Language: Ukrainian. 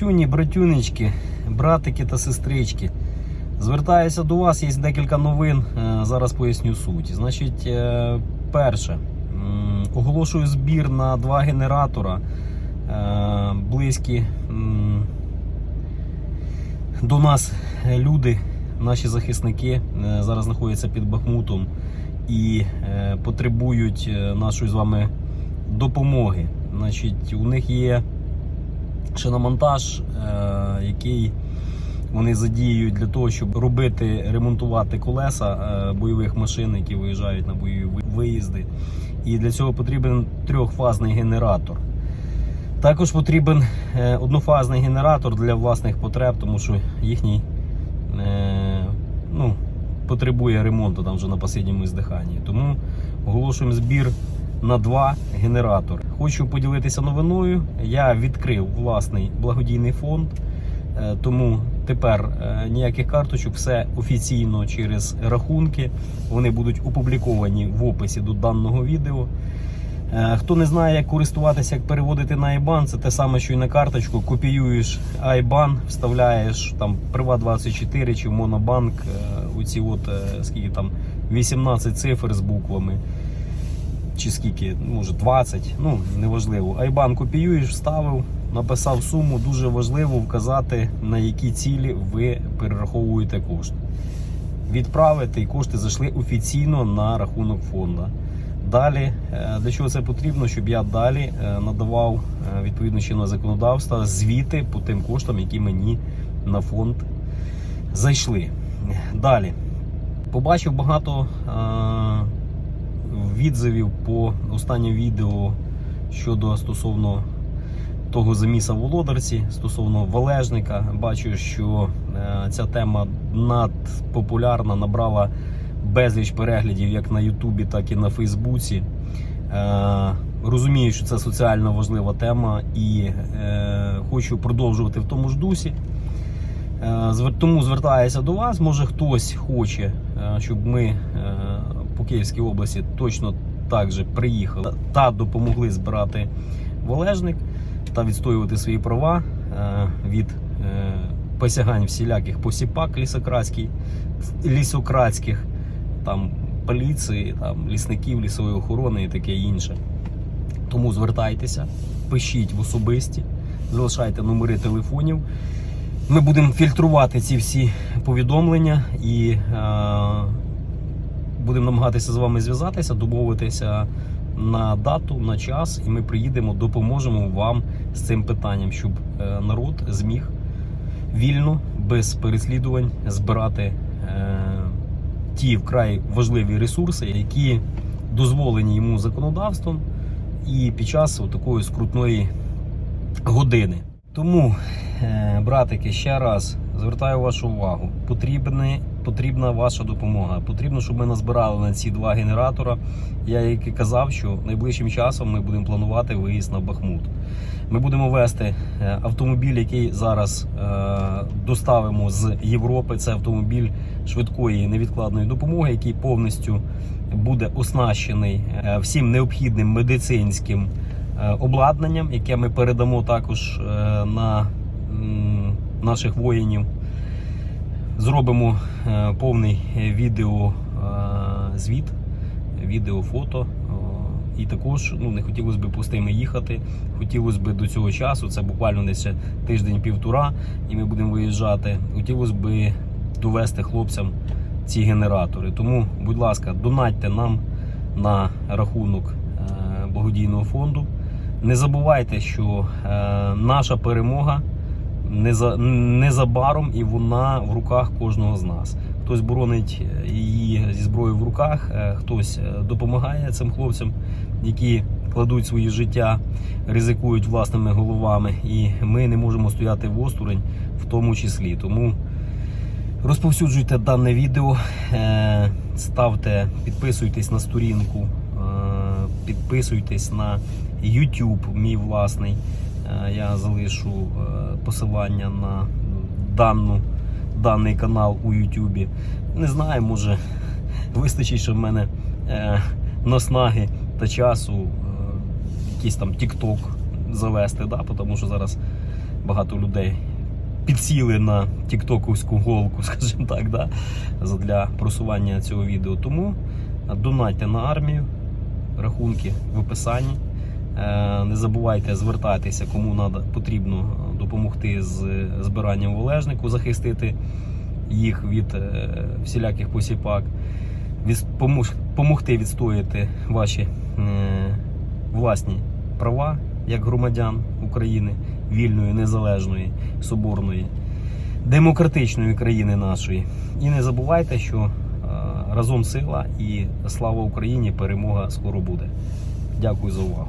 Братюні, братюнечки, братики та сестрички. Звертаюся до вас, є декілька новин. е, Зараз поясню суть. Значить, е, перше, оголошую збір на два генератора. е, Близькі до нас люди, наші захисники, зараз знаходяться під Бахмутом і потребують нашої з вами допомоги. Значить, у них є шиномонтаж, е, який вони задіюють для того, щоб робити, ремонтувати колеса е, бойових машин, які виїжджають на бойові виїзди. І для цього потрібен трьохфазний генератор. Також потрібен е, однофазний генератор для власних потреб, тому що їхній ну, потребує ремонту там вже на останньому здиханні. Тому оголошуємо збір на два генератори. Хочу поділитися новиною. Я відкрив власний благодійний фонд, е, тому тепер е, ніяких карточок, все офіційно через рахунки. Вони будуть опубліковані в описі до даного відео. Е, Хто не знає, як користуватися, як переводити на IBAN, це те саме, що і на карточку. Копіюєш IBAN, вставляєш там Privat24 чи Монобанк. Оці от скільки там 18 цифр з буквами. Чи скільки, може 20, ну неважливо. Айбан копіюєш, вставив, написав суму. Дуже важливо вказати, на які цілі ви перераховуєте кошти. Відправити і кошти зайшли офіційно на рахунок фонду. Далі, е, для чого це потрібно, щоб я далі е, надавав е, відповідно чинного законодавства звіти по тим коштам, які мені на фонд зайшли. Далі. Побачив багато відзивів по останньому відео щодо стосовно того заміса в Володарці, стосовно валежника. Бачу, що е, ця тема надпопулярна, набрала безліч переглядів як на Ютубі, так і на Фейсбуці. Е, розумію, що це соціально важлива тема і е, хочу продовжувати в тому ж дусі. Тому звертаюся до вас. Може хтось хоче, щоб ми по Київській області точно так же приїхали та допомогли збирати валежник та відстоювати свої права е, від е, посягань всіляких посіпак лісократських, там поліції, там лісників, лісової охорони і таке інше. Тому звертайтеся, пишіть в особисті, залишайте номери телефонів. Ми будемо фільтрувати ці всі повідомлення і е, будемо намагатися з вами зв'язатися, домовитися на дату, на час, і ми приїдемо, допоможемо вам з цим питанням, щоб е, народ зміг вільно, без переслідувань збирати е, ті вкрай важливі ресурси, які дозволені йому законодавством, і під час такої скрутної години. Тому, е, братики, ще раз звертаю вашу увагу. Потрібне, потрібна ваша допомога. Потрібно, щоб ми назбирали на ці два генератора. Я як і казав, що найближчим часом ми будемо планувати виїзд на Бахмут. Ми будемо вести е, автомобіль, який зараз е, доставимо з Європи. Це автомобіль швидкої невідкладної допомоги, який повністю буде оснащений е, всім необхідним медицинським обладнанням, яке ми передамо також на наших воїнів. Зробимо е, повний відео е, звіт, відео, фото. Е, І також ну, не хотілося б пустими їхати. Хотілося б до цього часу, це буквально десь ще тиждень-півтора, і ми будемо виїжджати. Хотілося б довести хлопцям ці генератори. Тому, будь ласка, донатьте нам на рахунок е, благодійного фонду. Не забувайте, що е, наша перемога незабаром і вона в руках кожного з нас. Хтось боронить її зі зброєю в руках, е, хтось е, допомагає цим хлопцям, які кладуть свої життя, ризикують власними головами, і ми не можемо стояти в осторонь в тому числі. Тому розповсюджуйте дане відео, е, ставте, підписуйтесь на сторінку, підписуйтесь на YouTube, мій власний. Е, Я залишу е, посилання на дану, даний канал у YouTube. Не знаю, може вистачить, що в мене е, наснаги та часу якийсь там TikTok завести, да? тому що зараз багато людей підсіли на тіктоковську голку, скажімо так, да, для просування цього відео. Тому донайте на армію, рахунки в описанні. Е, Не забувайте звертатися, кому потрібно допомогти з збиранням волежнику, захистити їх від е, всіляких посіпак, помож- відстояти ваші е, власні права як громадян України, вільної, незалежної, соборної, демократичної країни нашої. І не забувайте, що е, разом сила і слава Україні, перемога скоро буде. Дякую за увагу.